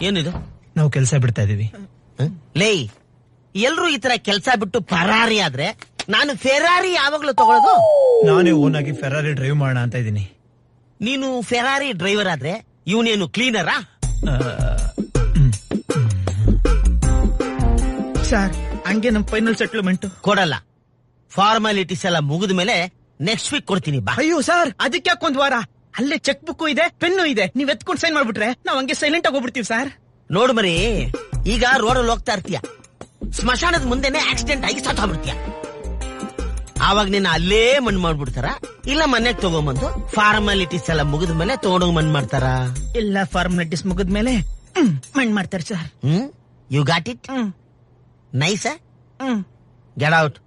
ಏನಿದು? ನಾವು ಕೆಲಸ ಬಿಡ್ತಾ ಇದೀವಿ? ಲೇ ಎಲ್ರು ಈ ತರ ಕೆಲಸ ಬಿಟ್ಟು ಪರಾರಿ ಆದ್ರೆ ನಾನು ಫೆರಾರಿ ಯಾವಾಗ್ಲೂ ತಗೊಳ್ಳೋದು ನಾನೇ ಓನ್ ಆಗಿ ಫೆರಾರಿ ಡ್ರೈವ್ ಮಾಡೋಣ ಅಂತ ಇದೀನಿ ನೀನು ಫೆರಾರಿ ಡ್ರೈವರ್ ಆದ್ರೆ ಇವನೇನು ಕ್ಲೀನರಾ ಸರ್ ಹಂಗೆ ನಮ್ ಫೈನಲ್ ಸೆಟ್ಲ್ಮೆಂಟ್ ಕೊಡಲ್ಲ. ಫಾರ್ಮಾಲಿಟೀಸ್ ಎಲ್ಲ ಮುಗಿದ ಮೇಲೆ ನೆಕ್ಸ್ಟ್ ವೀಕ್ ಕೊಡ್ತೀನಿ ಬಾ. ಅಯ್ಯೋ ಸರ್ ಅದಕ್ಕೆ ಯಾಕೊಂದ್ ವಾರ? ಅಲ್ಲೇ ಚೆಕ್ ಬುಕ್ ಇದೆ ಪೆನ್ನು ಇದೆ. ನೀವ್ ಎತ್ಕೊಂಡು ಸೈನ್ ಮಾಡ್ಬಿಟ್ರೆ ನಾವ್ ಹಂಗೆ ಸೈಲೆಂಟ್ ಆಗಿ ಹೋಗ್ಬಿಡ್ತೀವಿ ಸರ್ ನೋಡು ಮರಿ ಈಗ ರೋಡ್ ಅಲ್ಲಿ ಹೋಗ್ತಾ ಇರ್ತೀಯ. ಸ್ಮಶಾನದ ಮುಂದೆನೆ ಆಕ್ಸಿಡೆಂಟ್ ಆಗಿ ಸತ್ತೋಗ್ಬಿಡ್ತೀಯ ಆವಾಗ ನಿನ್ನ ಅಲ್ಲೇ ಮಣ್ಣು ಮಾಡ್ಬಿಡ್ತಾರ? ಇಲ್ಲ ಮನೆಗ್ ತಗೊಂಬಂದು ಫಾರ್ಮಾಲಿಟೀಸ್ ಎಲ್ಲ ಮುಗಿದ ಮೇಲೆ ತಗೊಂಡೋಗ ಮಣ್ಣು ಮಾಡ್ತಾರ? ಇಲ್ಲ ಫಾರ್ಮಾಲಿಟೀಸ್ ಮುಗಿದ ಮೇಲೆ ಮಣ್ಣು ಮಾಡ್ತಾರೆ sir hmm you got it nice hmm. Get out